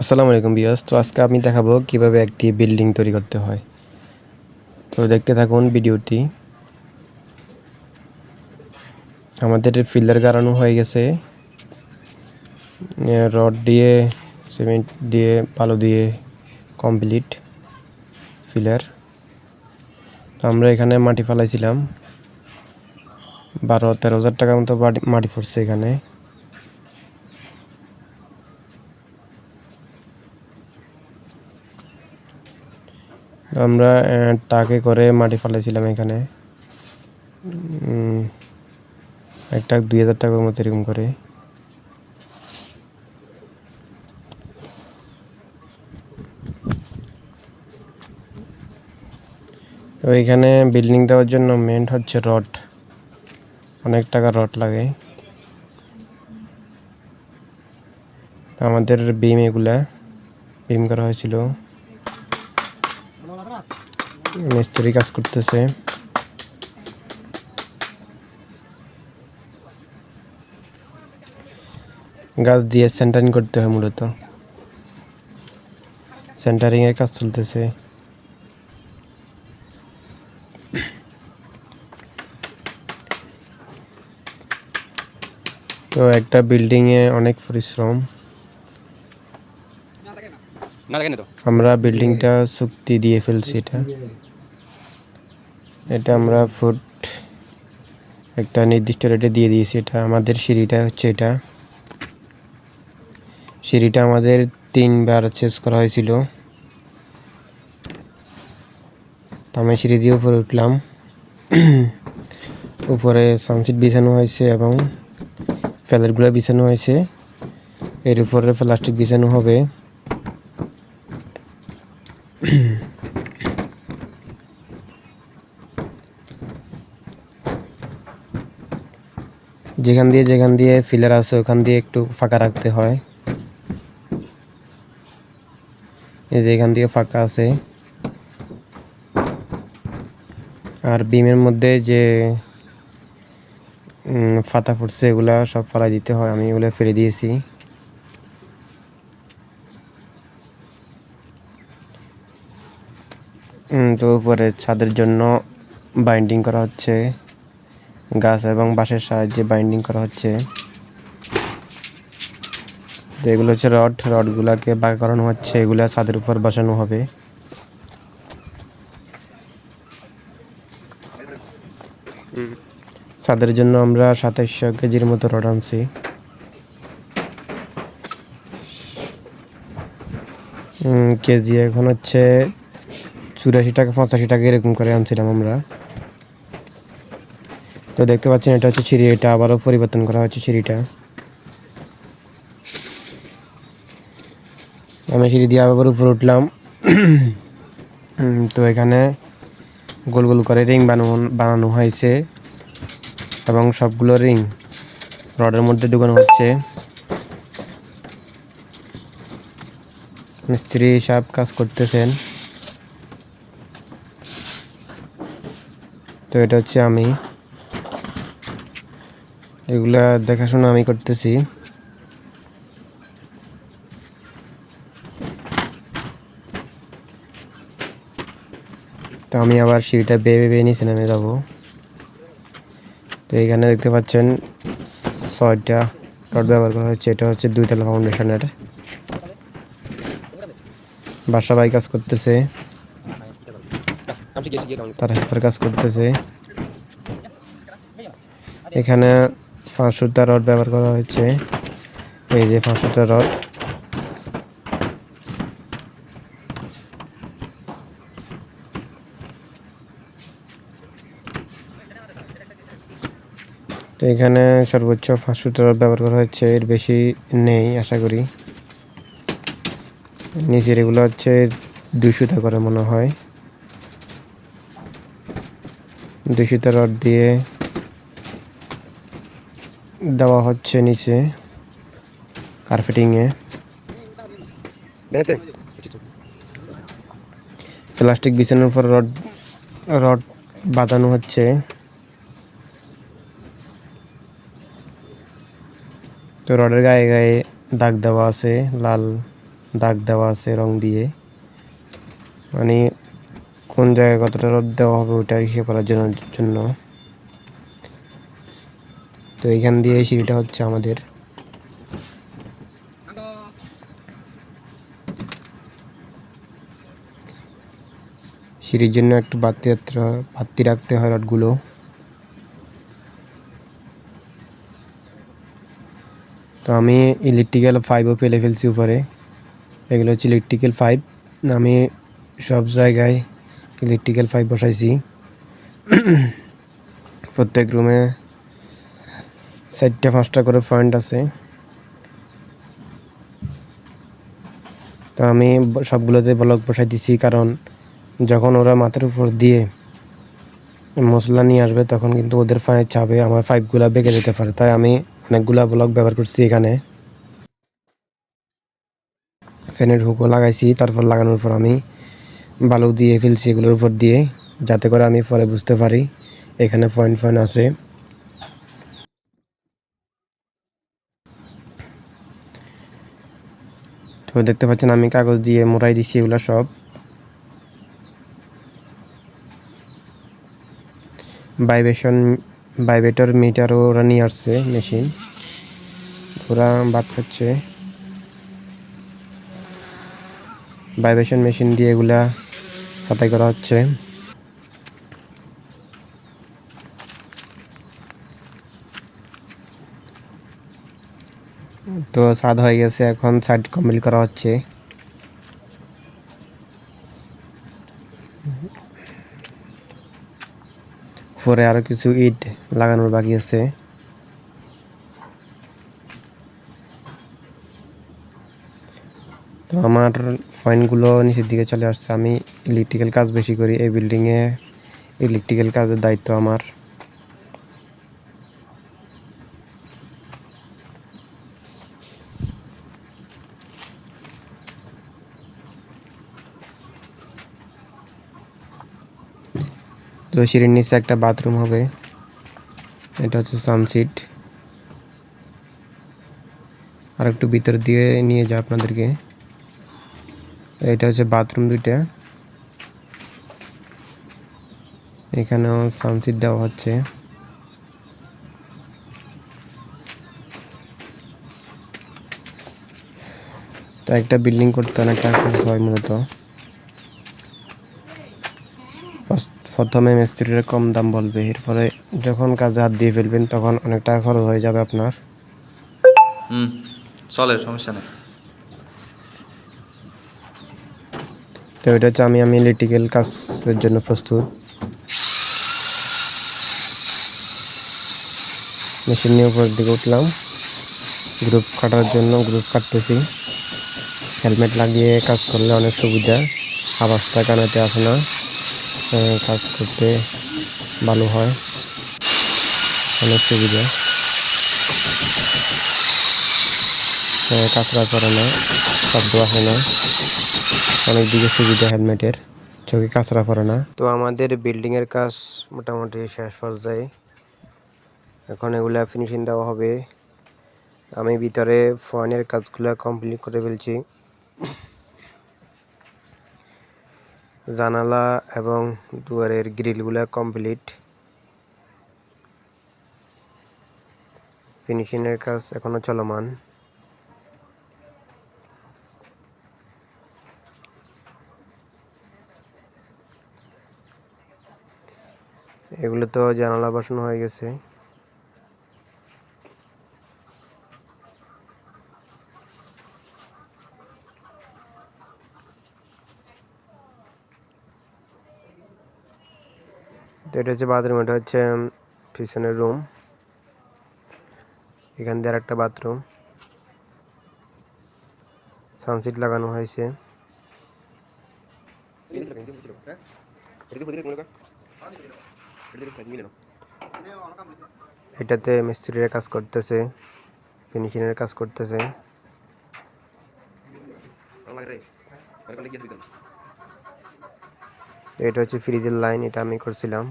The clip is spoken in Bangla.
আসসালামু আলাইকুম বিয়াস তো আজকে আমি দেখাবো কীভাবে একটি বিল্ডিং তৈরি করতে হয়। তো দেখতে থাকুন ভিডিওটি। আমাদের ফিল্ডার গাড়ানো হয়ে গেছে। রড দিয়ে, সিমেন্ট দিয়ে, বালু দিয়ে কমপ্লিট ফিলার। তো আমরা এখানে মাটি ফেলাইছিলাম। বারো তেরো হাজার টাকার মতো মাটি পড়ছে এখানে। আমরা টাকে করে মাটি ফেলাইছিলাম এখানে। একটা দুই হাজার টাকার মতো এরকম করে। তো এখানে বিল্ডিং দেওয়ার জন্য মেন হচ্ছে রড অনেক টাকা রড লাগে। আমাদের বিম এগুলা বিম করা হয়েছিল। মিস্ত্রি কাজ করতেছে। গাছ দিয়ে সেন্টারিং করতে হয় মূলত। সেন্টারিং এর কাজ চলতেছে। তো একটা বিল্ডিং এ অনেক পরিশ্রম। আমরা বিল্ডিংটা চুক্তি দিয়ে ফেলছি এটা। এটা আমরা ফুট একটা নির্দিষ্ট রেটে দিয়ে দিয়েছি এটা। আমাদের সিঁড়িটা হচ্ছে এটা। সিঁড়িটা আমাদের তিনবার চেস করা হয়েছিল। তো আমি সিঁড়ি দিয়ে উপরে উঠলাম। উপরে সানসিট বিছানো হয়েছে এবং ফেলারগুলো বিছানো হয়েছে। এর উপরে প্লাস্টিক বিছানো হবে। যেখান দিয়ে যেখান দিয়ে ফিলার আছে, ওখান দিয়ে একটু ফাঁকা রাখতে হয়। এই যে এখান দিয়ে ফাঁকা আছে। আর বিমের মধ্যে যে ফাতা ফুটছে, এগুলা সব ফালাই দিতে হয়। আমি এগুলো ফেলে দিয়েছি। তো উপরে ছাদের জন্য বাইন্ডিং করা হচ্ছে। গাছ এবং বাঁশের সাহায্যে বাইন্ডিং করা হচ্ছে। তো এগুলো হচ্ছে রড রডগুলাকে বাঁকা করানো হচ্ছে, এগুলা ছাদের উপর বসানো হবে। ছাদের জন্য আমরা সাতাইশশো কেজির মতো রড আনছি। কেজি এখন হচ্ছে চুরাশি টাকা, পঁচাশি টাকা এরকম করে আনছিলাম আমরা। তো দেখতে পাচ্ছেন, এটা হচ্ছে সিঁড়ি, এটা আবারও পরিবর্তন করা হচ্ছে সিঁড়িটা। আমি সিঁড়ি দিয়ে আবার উপরে উঠলাম। তো এখানে গোল গোল করে রিং বানানো বানানো হয়েছে এবং সবগুলো রিং রডের মধ্যে ঢুকানো হচ্ছে। মিস্ত্রি সব কাজ করতেছেন। তো এটা হচ্ছে আমি। এগুলা দেখাশোনা আমি করতেছি। তো আমি আবার সিঁড়িটা বেয়ে বেয়ে নিচে নেমে যাব। তো এখানে দেখতে পাচ্ছেন ছয়টা রড ব্যবহার করা হচ্ছে এটা হচ্ছে দুইতলা ফাউন্ডেশনের। বাসা বাই কাজ করতেছে। তারা কাজ করতেছে। এখানে পাঁচশোটা রড ব্যবহার করা হয়েছে। এই যে পাঁচশোটা রড। তো এখানে সর্বোচ্চ পাঁচশোটা রড ব্যবহার করা হয়েছে, এর বেশি নেই, আশা করি। নিচের এগুলো হচ্ছে দুশোটা করে মনে হয়। দূষিত রড দিয়ে দেওয়া হচ্ছে নিচে কার্পেটিংয়ে প্লাস্টিক বিছানোর পর রড রড বাঁধানো হচ্ছে। তো রডের গায়ে গায়ে দাগ দেওয়া আছে লাল দাগ দেওয়া আছে রং দিয়ে। মানে কোন জায়গায় কতটা রড দেওয়া হবে ওইটা হিসেবে করার জন্য। তো এইখান দিয়ে সিঁড়িটা হচ্ছে আমাদের। সিঁড়ির জন্য একটু হয় বাড়তি রাখতে হয় রডগুলো। তো আমি ইলেকট্রিক্যাল পাইপও ফেলে ফেলছি উপরে। এগুলো হচ্ছে ইলেকট্রিক্যাল পাইপ আমি সব জায়গায় ইলেকট্রিক্যাল পাইপ বসাইছি। প্রত্যেক রুমে চারটা, পাঁচটা করে পয়েন্ট আছে। তো আমি সবগুলোতে ব্লক বসাই দিছি, কারণ যখন ওরা মাথার উপর দিয়ে মশলা নিয়ে আসবে, তখন কিন্তু ওদের পায়ে চাপে আমার পাইপগুলো বেঁকে যেতে পারে। তাই আমি অনেকগুলা ব্লক ব্যবহার করছি এখানে। ফ্যানের হুকও লাগাইছি, তারপর লাগানোর পর আমি বালু দিয়ে ফেলছি এগুলোর উপর দিয়ে, যাতে করে আমি পরে বুঝতে পারি এখানে পয়েন্ট পয়েন্ট আছে। তো দেখতে পাচ্ছেন আমি কাগজ দিয়ে মোড়াই দিছি এগুলো সব। ভাইব্রেশন, ভাইব্রেটর মিটারও ওরা নিয়ে আসছে, মেশিন। ওরা বাদ খাচ্ছে। ভাইব্রেশন মেশিন দিয়ে এগুলা ছাঁটাই করা হচ্ছে। তো স্বাদ হয়ে গেছে, এখন সাইড কমপ্লিট করা হচ্ছে। উপরে আরও কিছু ইট লাগানোর বাকি আছে। তো আমার পয়েন্টগুলো নিচের দিকে চলে আসছে, আমি ইলেকট্রিক্যাল কাজ বেশি করি, এই বিল্ডিংয়ে ইলেকট্রিক্যাল কাজের দায়িত্ব আমার। তো সিঁড়ির নিচে একটা বাথরুম হবে। এটা হচ্ছে সানসিট আর একটু ভিতর দিয়ে নিয়ে যা আপনাদেরকে। এটা হচ্ছে বাথরুম দুইটা। এখানেও সানসিট দেওয়া হচ্ছে। তো একটা বিল্ডিং করতে অনেক টাকা হয় মূলত। প্রথমে মিস্ত্রিরা কম দাম বলবে এরপরে যখন কাজে হাত দিয়ে ফেলবেন তখন অনেক টাকা খরচ হয়ে যাবে আপনার। হুম চলে সমস্যা নেই। তো এটা হচ্ছে আমি আমি ইলেকট্রিক্যাল কাজের জন্য প্রস্তুত। মেশিন নিয়ে উপরের দিকে উঠলাম। গ্রুপ কাটার জন্য গ্রুপ কাটতেছি। হেলমেট লাগিয়ে কাজ করলে অনেক সুবিধা। আওয়াজটা কানাতে আসে না। কাজ করতে ভালো হয়। অনেক সুবিধা। কাঁচরা করে না শব্দ আসে না। অনেক দিকে সুবিধা হেলমেটের, চোখে কাঁচরা পড়ে না। তো আমাদের বিল্ডিং এর কাজ মোটামুটি শেষ পর্যায়ে। এখন এগুলা ফিনিশিং দেওয়া হবে। আমি ভিতরে ফোনের কাজগুলো কমপ্লিট করে ফেলছি। জানালা এবং দুয়ারের গ্রিলগুলো কমপ্লিট। ফিনিশিংয়ের কাজ এখনও চলমান। এগুলো তো জানালা বসানো হয়ে গেছে। তো এটা হচ্ছে বাথরুম এটা হচ্ছে পিছনের রুম এখান দিয়ে একটা বাথরুম সানসিট লাগানো হয়েছে। এটাতে মিস্ত্রিরা কাজ করতেছে ফিনিশিংয়ের কাজ করতেছে। এটা হচ্ছে ফ্রিজের লাইন এটা আমি করছিলাম।